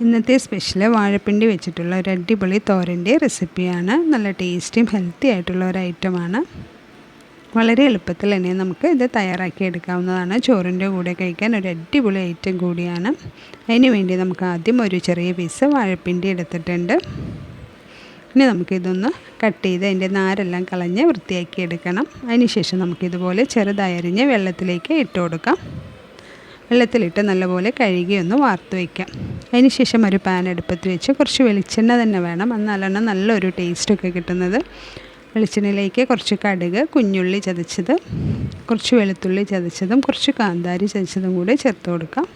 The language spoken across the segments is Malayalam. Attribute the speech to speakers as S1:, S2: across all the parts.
S1: ഇന്നത്തെ സ്പെഷ്യൽ വാഴപ്പിണ്ടി വെച്ചിട്ടുള്ള ഒരു അടിപൊളി തോരന്റെ റെസിപ്പിയാണ് നല്ല ടേസ്റ്റിയും ഹെൽത്തി ആയിട്ടുള്ള ഒരു ഐറ്റമാണ് വളരെ എളുപ്പത്തിൽ തന്നെ നമുക്ക് ഇത് തയ്യാറാക്കി എടുക്കാവുന്നതാണ് ചോറിന്റെ കൂടെ കഴിക്കാൻ ഒരു അടിപൊളി ഐറ്റം കൂടിയാണ്. അതിന് വേണ്ടി നമുക്ക് ആദ്യം ഒരു ചെറിയ പീസ് വാഴപ്പിണ്ടി എടുത്തിട്ടുണ്ട്. ഇനി നമുക്കിതൊന്ന് കട്ട് ചെയ്ത് അതിന്റെ നാരെല്ലാം കളഞ്ഞ് വൃത്തിയാക്കി എടുക്കണം. അതിനുശേഷം നമുക്കിതുപോലെ ചെറുതായരിഞ്ഞ് വെള്ളത്തിലേക്ക് ഇട്ട് കൊടുക്കാം. വെള്ളത്തിലിട്ട് നല്ലപോലെ കഴുകി ഒന്ന് വാർത്ത് വയ്ക്കാം അതിനുശേഷം ഒരു പാൻ അടുപ്പത്ത് വെച്ച് കുറച്ച് വെളിച്ചെണ്ണ തന്നെ വേണം. എന്നാലാണ് നല്ലൊരു ടേസ്റ്റൊക്കെ കിട്ടുന്നത്. വെളിച്ചെണ്ണയിലേക്ക് കുറച്ച് കടുക് കുഞ്ഞുള്ളി ചതച്ചത് കുറച്ച് വെളുത്തുള്ളി ചതച്ചതും കുറച്ച് കാന്താരി ചതച്ചതും കൂടി ചേർത്ത് കൊടുക്കാം.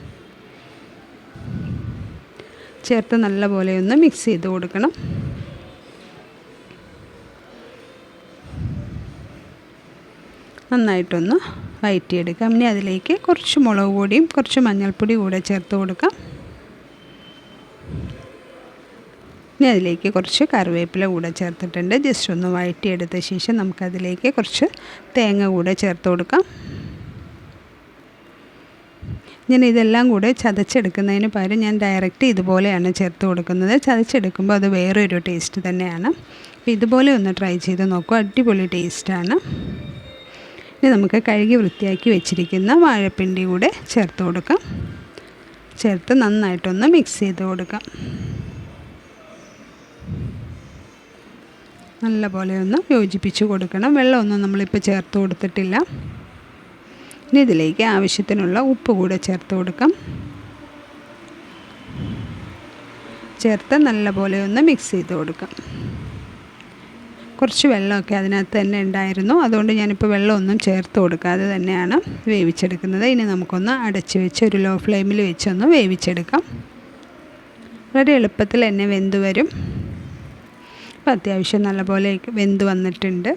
S1: ചേർത്ത് നല്ലപോലെ ഒന്ന് മിക്സ് ചെയ്ത് കൊടുക്കണം. നന്നായിട്ടൊന്ന് വയറ്റിയെടുക്കാം. ഇനി അതിലേക്ക് കുറച്ച് മുളക് പൊടിയും കുറച്ച് മഞ്ഞൾപ്പൊടി കൂടെ ചേർത്ത് കൊടുക്കാം. ഇനി അതിലേക്ക് കുറച്ച് കറിവേപ്പില കൂടെ ചേർത്തിട്ടുണ്ട്. ജസ്റ്റ് ഒന്ന് വഴറ്റിയെടുത്ത ശേഷം നമുക്കതിലേക്ക് കുറച്ച് തേങ്ങ കൂടെ ചേർത്ത് കൊടുക്കാം. ഞാൻ ഇതെല്ലാം കൂടെ ചതച്ചെടുക്കുന്നതിന് പകരം ഞാൻ ഡയറക്റ്റ് ഇതുപോലെയാണ് ചേർത്ത് കൊടുക്കുന്നത്. ചതച്ചെടുക്കുമ്പോൾ അത് വേറൊരു ടേസ്റ്റ് തന്നെയാണ്. അപ്പോൾ ഇതുപോലെ ഒന്ന് ട്രൈ ചെയ്ത് നോക്കൂ. അടിപൊളി ടേസ്റ്റാണ് ഇനി നമുക്ക് കഴുകി വൃത്തിയാക്കി വെച്ചിരിക്കുന്ന വാഴപ്പിണ്ടി കൂടെ ചേർത്ത് കൊടുക്കാം. ചേർത്ത് നന്നായിട്ടൊന്ന് മിക്സ് ചെയ്ത് കൊടുക്കാം. നല്ലപോലെ ഒന്ന് യോജിപ്പിച്ച് കൊടുക്കണം. വെള്ളമൊന്നും നമ്മളിപ്പോൾ ചേർത്ത് കൊടുത്തിട്ടില്ല. ഇനി ഇതിലേക്ക് ആവശ്യത്തിനുള്ള ഉപ്പ് കൂടെ ചേർത്ത് കൊടുക്കാം. ചേർത്ത് നല്ല പോലെ ഒന്ന് മിക്സ് ചെയ്ത് കൊടുക്കാം. കുറച്ച് വെള്ളമൊക്കെ അതിനകത്ത് തന്നെ ഉണ്ടായിരുന്നു. അതുകൊണ്ട് ഞാനിപ്പോൾ വെള്ളമൊന്നും ചേർത്ത് കൊടുക്കാതെ തന്നെയാണ് വേവിച്ചെടുക്കുന്നത്. ഇനി നമുക്കൊന്ന് അടച്ച് വെച്ച് ഒരു ലോ ഫ്ലെയിമിൽ വെച്ചൊന്ന് വേവിച്ചെടുക്കാം. വളരെ എളുപ്പത്തിൽ തന്നെ വെന്ത് വരും. അപ്പോൾ അത്യാവശ്യം നല്ലപോലെ വെന്ത് വന്നിട്ടുണ്ട്.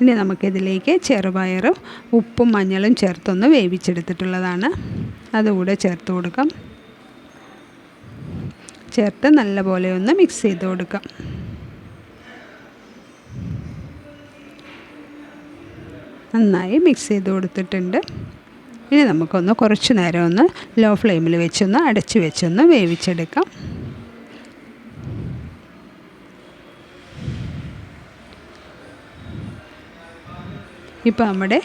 S1: ഇനി നമുക്കിതിലേക്ക് ചെറുപയറും ഉപ്പും മഞ്ഞളും ചേർത്തൊന്ന് വേവിച്ചെടുത്തിട്ടുള്ളതാണ്. അതുകൂടെ ചേർത്ത് കൊടുക്കാം. ചേർത്ത് നല്ലപോലെ ഒന്ന് മിക്സ് ചെയ്ത് കൊടുക്കാം. നന്നായി മിക്സ് ചെയ്ത് കൊടുത്തിട്ടുണ്ട്. ഇനി നമുക്കൊന്ന് കുറച്ച് നേരം ഒന്ന് ലോ ഫ്ലെയിമിൽ വെച്ചൊന്ന് അടച്ച് വെച്ചൊന്ന് വേവിച്ചെടുക്കാം. ഇപ്പോൾ നമ്മുടെ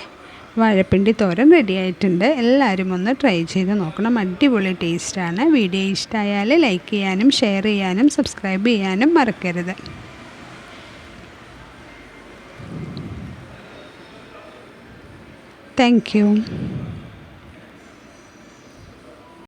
S1: വാഴപ്പിണ്ടി തോരൻ റെഡിയായിട്ടുണ്ട് എല്ലാവരും ഒന്ന് ട്രൈ ചെയ്ത് നോക്കണം. അടിപൊളി ടേസ്റ്റാണ് വീഡിയോ ഇഷ്ടമായാൽ ലൈക്ക് ചെയ്യാനും ഷെയർ ചെയ്യാനും സബ്സ്ക്രൈബ് ചെയ്യാനും മറക്കരുത്. താങ്ക്